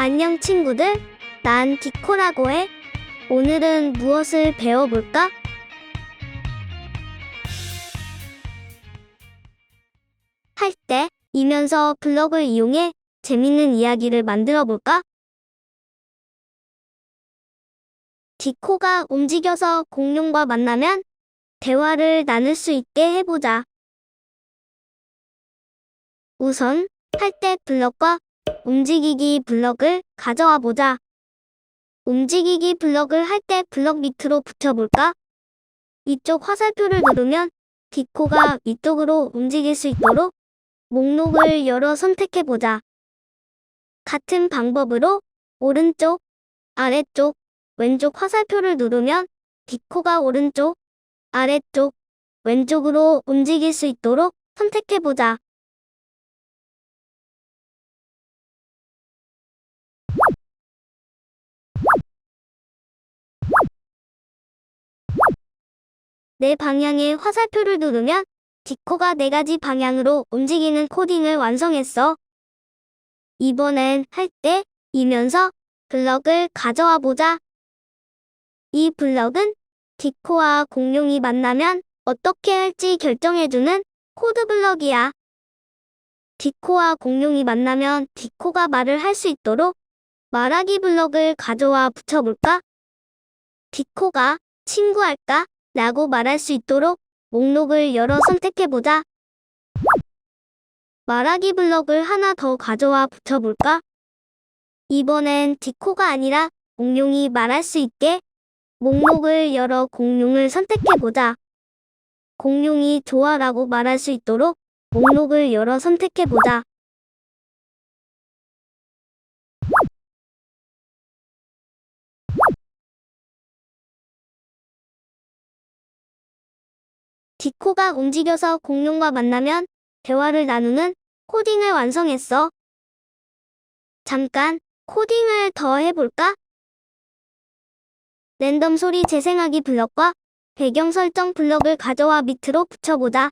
안녕 친구들. 난 디코라고 해. 오늘은 무엇을 배워볼까? 할 때, 이면서 블럭을 이용해 재밌는 이야기를 만들어 볼까? 디코가 움직여서 공룡과 만나면 대화를 나눌 수 있게 해보자. 우선 할 때 블럭과 움직이기 블럭을 가져와 보자. 움직이기 블럭을 할 때 블럭 밑으로 붙여볼까? 이쪽 화살표를 누르면 디코가 위쪽으로 움직일 수 있도록 목록을 열어 선택해보자. 같은 방법으로 오른쪽, 아래쪽, 왼쪽 화살표를 누르면 디코가 오른쪽, 아래쪽, 왼쪽으로 움직일 수 있도록 선택해보자. 내 방향의 화살표를 누르면 디코가 네 가지 방향으로 움직이는 코딩을 완성했어. 이번엔 할 때 이면서 블럭을 가져와 보자. 이 블럭은 디코와 공룡이 만나면 어떻게 할지 결정해주는 코드 블럭이야. 디코와 공룡이 만나면 디코가 말을 할 수 있도록 말하기 블럭을 가져와 붙여볼까? 디코가 친구할까? 라고 말할 수 있도록 목록을 열어 선택해보자. 말하기 블럭을 하나 더 가져와 붙여볼까? 이번엔 디코가 아니라 공룡이 말할 수 있게 목록을 열어 공룡을 선택해보자. 공룡이 좋아라고 말할 수 있도록 목록을 열어 선택해보자. 디코가 움직여서 공룡과 만나면 대화를 나누는 코딩을 완성했어. 잠깐 코딩을 더 해볼까? 랜덤 소리 재생하기 블럭과 배경 설정 블럭을 가져와 밑으로 붙여보자.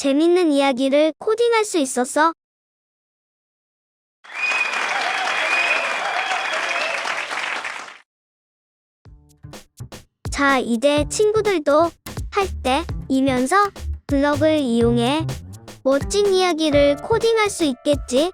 재밌는 이야기를 코딩할 수 있었어. 자, 이제 친구들도 할 때 이면서 블럭을 이용해 멋진 이야기를 코딩할 수 있겠지?